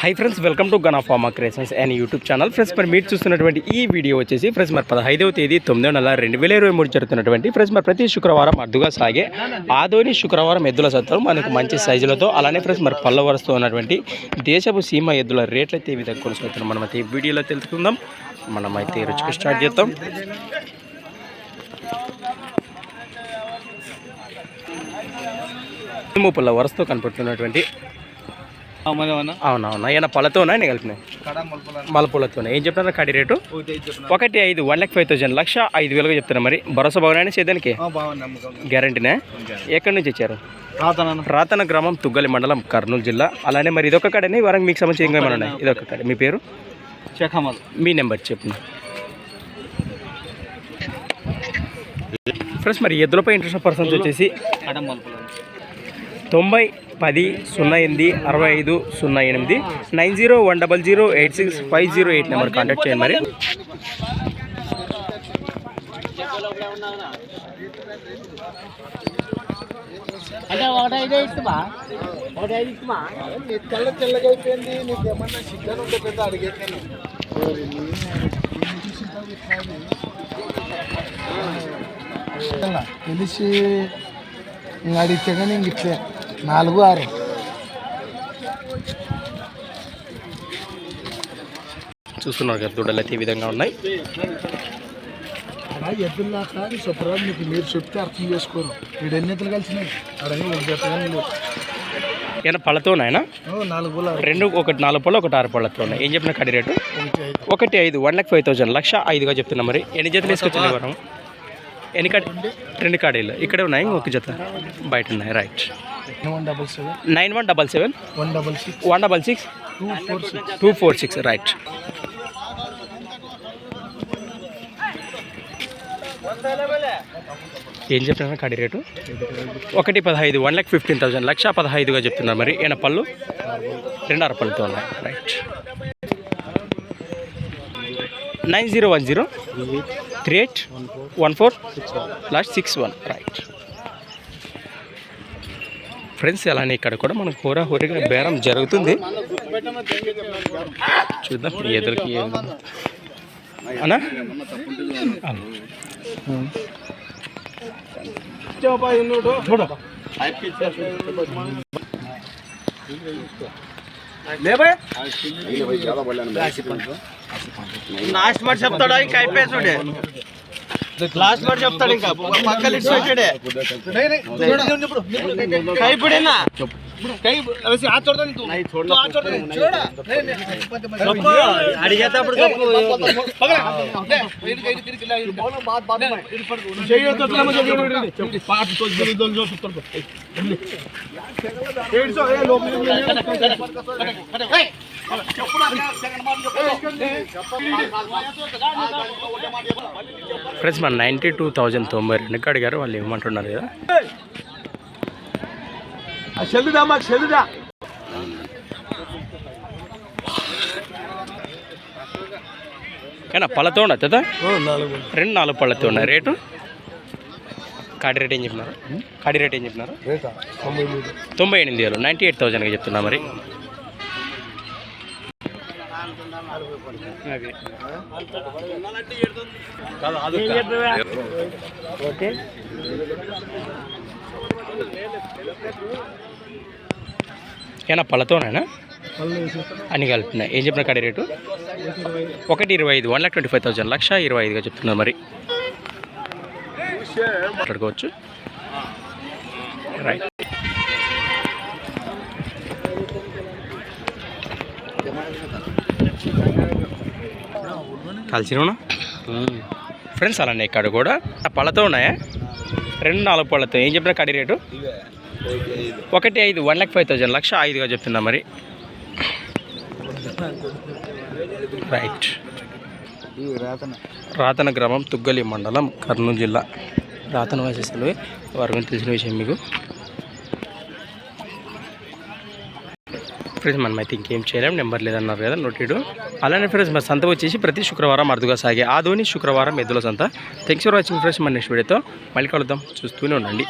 Hi friends welcome to gun of pharma creations and YouTube channel friends మరి మీరు చూస్తున్నటువంటి ఈ వీడియో వచ్చేసి ఫ్రెండ్స్ మరి పదహైదవ తేదీ తొమ్మిదో నెల రెండు వేల ఇరవై మూడు జరుగుతున్నటువంటి ఫ్రెండ్స్ మరి ప్రతి శుక్రవారం అడ్డుగా సాగే ఆదోని శుక్రవారం ఎద్దుల సత్వం మనకు మంచి సైజులతో అలానే ఫ్రెండ్స్ మరి పళ్ళ వరుసతో ఉన్నటువంటి దేశపు సీమ ఎద్దుల రేట్లు అయితే ఈ విధంగా కొనసాగుతున్నాం మనం అయితే ఈ వీడియోలో తెలుసుకుందాం. మనం అయితే రుచికి స్టార్ట్ చేద్దాం. మూపుల వరుసతో కనపడుతున్నటువంటి అవునవునా. ఏమైనా పళ్ళతోనా నేను కలిపినాయి మలపూలతోనే. ఏం చెప్తున్నారు కడి రేటు? ఒకటి ఐదు వన్ ల్యాక్ ఫైవ్ థౌసండ్ లక్ష ఐదు వేలుగా చెప్తున్నా మరి. భరోసా భవనాన్ని చేద్దానికి గ్యారంటీనే? ఎక్కడి నుంచి ఇచ్చారు రాతన గ్రామం తుగ్గలి మండలం కర్నూలు జిల్లా. అలానే మరి ఇదొక కడనే ఈ వారం మీకు సంబంధించి ఇంకా ఏమైనా ఉన్నాయి? ఇదొక కడ. మీ పేరు? మీ నెంబర్ చెప్పు ఫ్రెండ్స్ మరి ఎద్దులపై ఇంట్రెస్ట్ పర్సన్స్ వచ్చేసి తొంభై పది సున్నా ఎనిమిది అరవై ఐదు సున్నా ఎనిమిది nine zero one double zero eight six five zero eight number contact చేయండి మరి అంటే ఒకటి ఐదు ఇస్తుమా ఒకటి ఐదు ఇస్తుమా తెల్ల తెల్లగా అయిపోయింది నీకు ఏమన్నా చికెన్ ఉంటే పెద్ద అడిగేస్తాను తెలిసి ఇంక అడిగితే కానీ ఇంక ఇట్లే నాలుగు ఆరు. చూస్తున్నారు కదా దూడలు అయితే ఈ విధంగా ఉన్నాయి. ఎద్దుల్లా కానీ శుభ్రం మీకు మీరు చెప్తే అర్థం చేసుకోరు. వీడు ఎన్ని ఎత్తులు కలిసినాయి. ఏమైనా పళ్ళతో నాలుగు రెండు ఒకటి నాలుగు పళ్ళు ఒకటి ఆరు పళ్ళతో ఉన్నాయి ఏం చెప్పిన కడి రేటు? ఒకటి ఐదు. వన్ ల్యాక్ ఫైవ్ థౌసండ్ లక్ష ఐదుగా చెప్తున్నా మరి. ఎన్ని జతలు వేసుకొచ్చింది వరం? ఎన్ని రెండు కాడీలు. ఇక్కడే ఉన్నాయి ఇంకొక జత బయట ఉన్నాయి right one double nine one double seven. One double six. One double six two four six right ఏం చెప్తున్నా కడి రేటు? ఒకటి పదహైదు వన్ ల్యాక్ ఫిఫ్టీన్ థౌసండ్ లక్ష పదహైదుగా చెప్తున్నారు మరి. ఈయన పళ్ళు రెండు పళ్ళుతో ఉన్నాయి right nine zero one zero. Three eight one four last six one right. Friends అలానే ఇక్కడ కూడా మనకు హోర హోరిగా బేరం జరుగుతుంది. చూద్దాం ఎదురుకి ఏం అన్నా? అన్న. లాస్ట్ మాట చెప్తాడా ఇంకా అయిపోయాడే లాస్ట్ మాట చెప్తాడు ఇంకా పక్కన ఇచ్చి పెట్టాడే కైపుడేనా అడిగేటప్పుడు చెప్పు ఫ్రెండ్స్ మన నైంటీ టూ థౌజండ్ తొంభై రెండుకి అడిగారు వాళ్ళు ఏమంటున్నారు కదా. చెల్లుదా మాకు చెల్లుదా ఏనా పళ్ళతో ఉండదు కదా రెండు నాలుగు పళ్ళతో ఉన్నాయి రేటు? కాడి రేట్ ఏం చెప్పినారు కాడి రేట్ ఏం చెప్పినారు తొంభై ఎనిమిది వేలు నైంటీ ఎయిట్ థౌజండ్గా చెప్తున్నా మరి. ఓకే. ఏనా పళ్ళతోనేనా? అన్ని కలిపినాయి ఏం చెప్పిన కడే రేటు? ఒకటి ఇరవై ఐదు one lakh twenty five thousand లక్ష ఇరవై ఐదుగా చెప్తున్నారు మరి. మాట్లాడుకోవచ్చు. రైట్. కలిసినా ఫ్రెండ్స్ అలానే ఇక్కడ కూడా. పళ్ళతో ఉన్నాయా? రెండు నాలుగు పళ్ళతో. ఏం చెప్పిన కడి రేటు? ఒకటి ఐదు వన్ ల్యాక్ ఫైవ్ థౌజండ్ లక్ష ఐదుగా చెప్తున్నా మరి. రైట్ రాతన గ్రామం తుగ్గలి మండలం కర్నూలు జిల్లా. రాతన వాసేసలు వారి తెలిసిన విషయం మీకు. ఫ్రెండ్స్ మనం అయితే ఇంకేం చేయలేం. నెంబర్ లేదన్నారు కదా నోటీడు. అలానే ఫ్రెండ్స్ మన సంత వచ్చేసి ప్రతి శుక్రవారం అరుదుగా సాగే ఆదోని శుక్రవారం ఎద్దుల సంత. థ్యాంక్స్ ఫర్ వాచింగ్ ఫ్రెండ్స్ మన నెక్స్ట్ వీడియోతో మళ్ళీ కలుద్దాం. చూస్తూనే ఉండండి.